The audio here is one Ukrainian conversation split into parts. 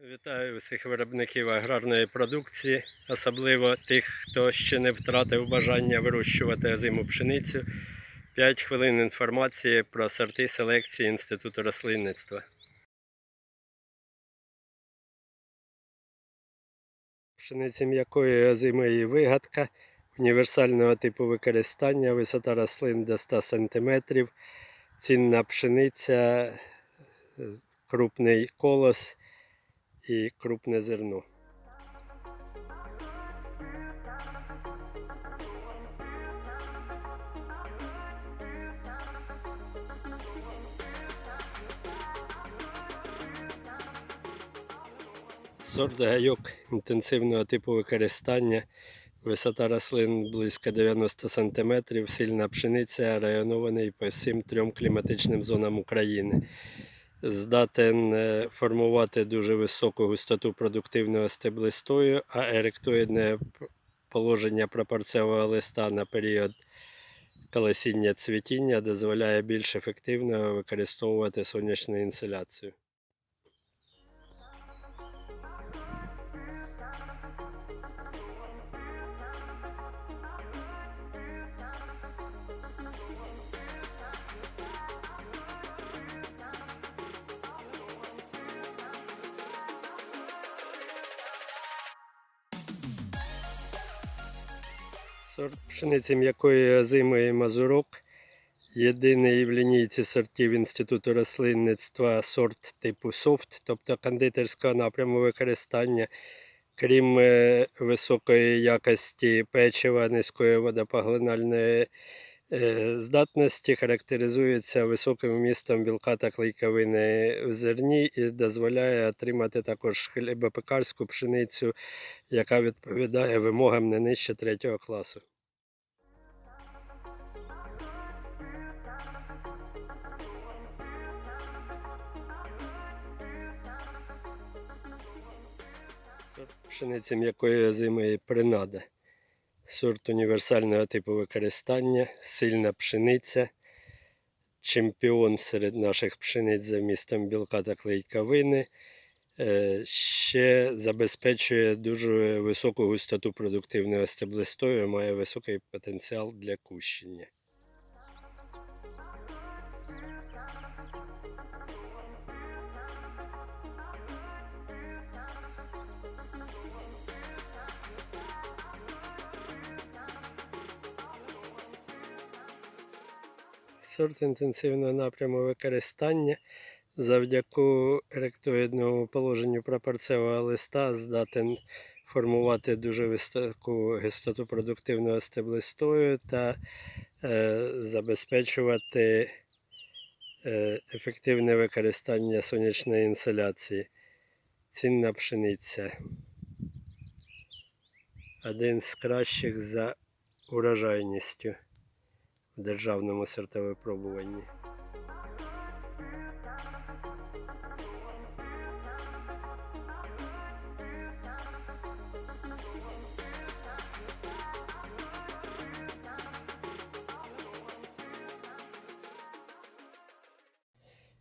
Вітаю усіх виробників аграрної продукції, особливо тих, хто ще не втратив бажання вирощувати озиму пшеницю. 5 хвилин інформації про сорти селекції Інституту рослинництва. Пшениці м'якої озимої вигадка універсального типу використання, висота рослин до 100 см, цінна пшениця, крупний колос і крупне зерно. Сорт гайок інтенсивного типу використання. Висота рослин близько 90 см, сильна пшениця, районований по всім трьом кліматичним зонам України. Здатен е, формувати дуже високу густоту продуктивного стеблистою, а еректоїдне положення прапорцевого листа на період колосіння цвітіння дозволяє більш ефективно використовувати сонячну інсоляцію. Сорт пшениці м'якої зимої мазурок. Єдиний в лінійці сортів Інституту рослинництва сорт типу софт, тобто кондитерського напряму використання. Крім е, високої якості печива, низької водопоглинальної здатності, характеризується високим вмістом білка та клейковини в зерні і дозволяє отримати також хлібопекарську пшеницю, яка відповідає вимогам не нижче третього класу. Сорт пшениці м'якої озимої принада. Сорт універсального типу використання, сильна пшениця, чемпіон серед наших пшениць за містом білка та клейковини. Е, Ще забезпечує дуже високу густоту продуктивного стеблистою, має високий потенціал для кущення. Сорт інтенсивного напряму використання завдяки ректоїдному положенню прапорцевого листа здатен формувати дуже високу густоту продуктивного стеблистою та е, забезпечувати е, ефективне використання сонячної інсоляції. Цінна пшениця. Один з кращих за урожайністю державному сортовипробуванні.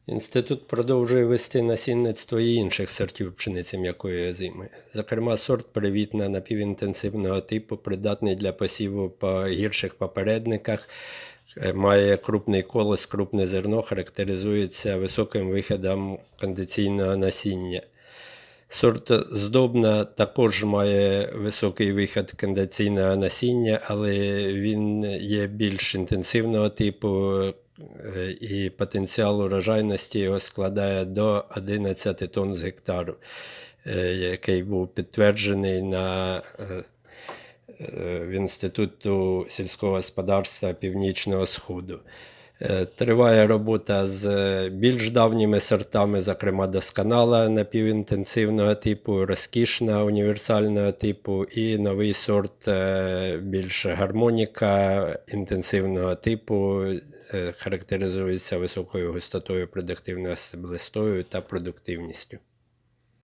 Інститут продовжує вести насінництво і інших сортів пшениці м'якої озими. Зокрема, сорт привітна напівінтенсивного типу, придатний для посіву по гірших попередниках, е, має крупний колос, крупне зерно, характеризується високим виходом кондиційного насіння. Сорт здобна також має високий вихід кондиційного насіння, але він є більш інтенсивного типу і потенціал урожайності його складає до 11 тонн з гектару, е, який був підтверджений на е, е, в Інституту сільського господарства Північного Сходу. Е, Триває робота з е, більш давніми сортами, зокрема досконала напівінтенсивного типу, розкішна універсального типу і новий сорт е, більш гармоніка інтенсивного типу, характеризується високою густотою продуктивного стеблистою та продуктивністю.